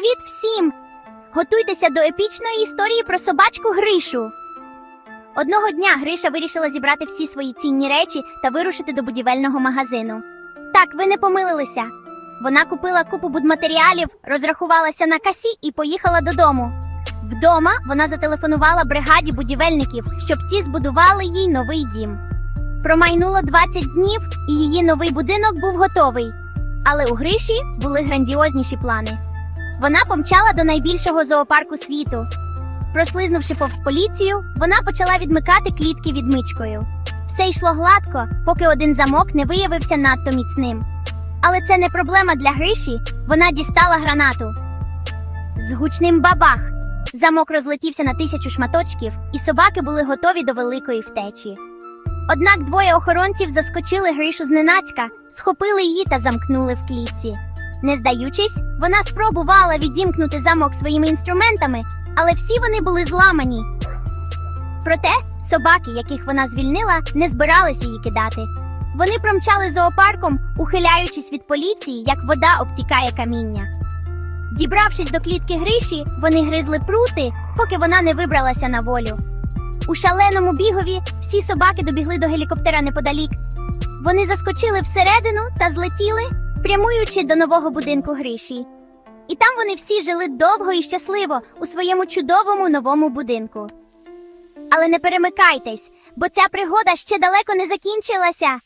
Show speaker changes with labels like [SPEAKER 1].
[SPEAKER 1] Привіт всім! Готуйтеся до епічної історії про собачку Гришу. Одного дня Гриша вирішила зібрати всі свої цінні речі та вирушити до будівельного магазину. Так, ви не помилилися. Вона купила купу будматеріалів, розрахувалася на касі і поїхала додому. Вдома вона зателефонувала бригаді будівельників, щоб ті збудували їй новий дім. Промайнуло 20 днів, і її новий будинок був готовий. Але у Гриші були грандіозніші плани. Вона помчала до найбільшого зоопарку світу. Прослизнувши повз поліцію, вона почала відмикати клітки відмичкою. Все йшло гладко, поки один замок не виявився надто міцним. Але це не проблема для Гриші. Вона дістала гранату. З гучним бабах. Замок розлетівся на тисячу шматочків, і собаки були готові до великої втечі. Однак двоє охоронців заскочили Гришу зненацька, схопили її та замкнули в клітці. Не здаючись, вона спробувала відімкнути замок своїми інструментами, але всі вони були зламані. Проте собаки, яких вона звільнила, не збиралися її кидати. Вони промчали зоопарком, ухиляючись від поліції, як вода обтікає каміння. Дібравшись до клітки Гриші, вони гризли прути, поки вона не вибралася на волю. У шаленому бігові всі собаки добігли до гелікоптера неподалік. Вони заскочили всередину та злетіли, прямуючи до нового будинку Гриші. І там вони всі жили довго і щасливо у своєму чудовому новому будинку. Але не перемикайтесь, бо ця пригода ще далеко не закінчилася.